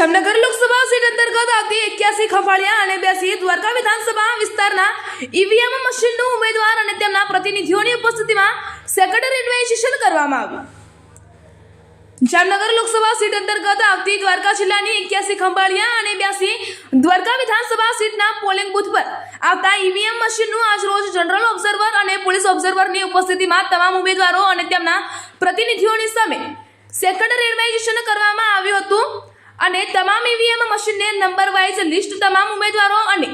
Jamnagar Lok Sabha seat અંતર્ગત આવતી એક્યાસી ખંભાળિયા અને બ્યાસી દ્વારકા વિધાનસભા વિસ્તારના ઈવીએમ મશીનનું ઉમેદવાર અને તેમના પ્રતિનિધિઓની ઉપસ્થિતિમાં સેક્રેટરીનું રજીસ્ટ્રેશન કરવામાં આવ્યું. જામનગર લોકસભા સીટ અંતર્ગત આવતી દ્વારકા જિલ્લાની એક્યાસી ખંભાળિયા અને બ્યાસી દ્વારકા વિધાનસભા સીટના પોલિંગ બૂથ પર આવતા ઈવીએમ મશીનનું આજરોજ જનરલ ઓબ્ઝર્વર અને પોલીસ ઓબ્ઝર્વરની ઉપસ્થિતિમાં તમામ ઉમેદવારો અને તેમના પ્રતિનિધિઓની સામે સેક્રેટરી એડવાઇઝેશન કરવામાં આવ્યું હતું. અને તમામ ઈવીએમ મશીનને નંબર વાઇઝ લિસ્ટ તમામ ઉમેદવારો અને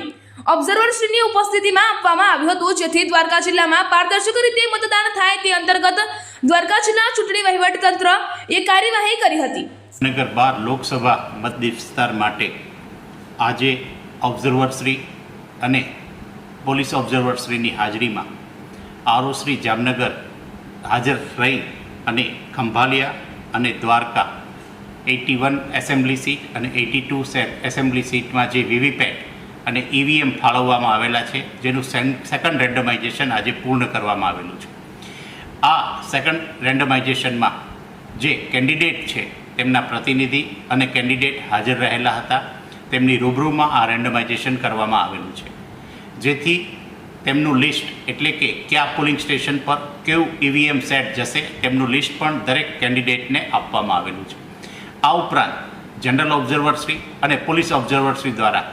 ઓબ્ઝર્વરશ્રીની ઉપસ્થિતિમાં આપવામાં આવ્યું હતું. જેથી દ્વારકા જિલ્લામાં પારદર્શક રીતે મતદાન થાય તે અંતર્ગત દ્વારકા જિલ્લા ચૂંટણી વહીવટતંત્ર એ કાર્યવાહી કરી હતી. નગર બાર લોકસભા મત વિસ્તાર માટે આજે ઓબ્ઝર્વરશ્રી અને પોલીસ ઓબ્ઝર્વરશ્રીની હાજરીમાં આરોશ્રી જામનગર હાજર રહી અને ખંભાલિયા અને Dwarka eighty one assembly seat અને એટી ટુ એસેમ્બલી સીટમાં જે વીવીપેટ અને ઈવીએમ ફાળવવામાં આવેલા છે, જેનું સેકન્ડ રેન્ડમાઇઝેશન આજે પૂર્ણ કરવામાં આવેલું છે. આ સેકન્ડ રેન્ડમાઇઝેશનમાં જે કેન્ડિડેટ છે, તેમના પ્રતિનિધિ અને કેન્ડિડેટ હાજર રહેલા હતા, તેમની રૂબરૂમાં આ રેન્ડમાઇઝેશન કરવામાં આવેલું છે. જેથી તેમનું લિસ્ટ એટલે કે કયા પોલિંગ સ્ટેશન પર કેવું ઈવીએમ સેટ જશે, તેમનું લિસ્ટ પણ દરેક કેન્ડિડેટને આપવામાં આવેલું છે. આ ઉપરાંત જનરલ ઓબ્ઝર્વરશ્રી અને પોલીસ ઓબ્ઝર્વરશ્રી દ્વારા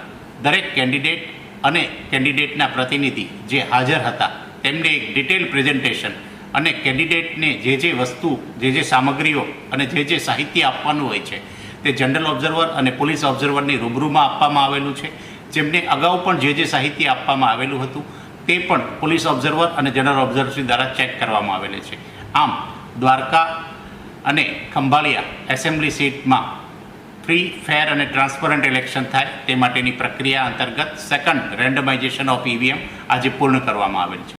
દરેક કેન્ડિડેટ અને કેન્ડિડેટના પ્રતિનિધિ જે હાજર હતા, તેમને એક ડિટેલ પ્રેઝન્ટેશન અને કેન્ડિડેટને જે જે વસ્તુ, જે જે સામગ્રીઓ અને જે જે સાહિત્ય આપવાનું હોય છે, તે જનરલ ઓબ્ઝર્વર અને પોલીસ ઓબ્ઝર્વરની રૂબરૂમાં આપવામાં આવેલું છે. જેમને અગાઉ પણ જે જે સાહિત્ય આપવામાં આવેલું હતું, તે પણ પોલીસ ઓબ્ઝર્વર અને જનરલ ઓબ્ઝર્વરશ્રી દ્વારા ચેક કરવામાં આવેલ છે. આમ, દ્વારકા અને ખંભાળિયા એસેમ્બલી સીટમાં ફ્રી ફેર અને ટ્રાન્સપરન્ટ ઇલેક્શન થાય તે માટેની પ્રક્રિયા અંતર્ગત સેકન્ડ રેન્ડમાઇઝેશન ઓફ ઈવીએમ આજે પૂર્ણ કરવામાં આવેલ છે.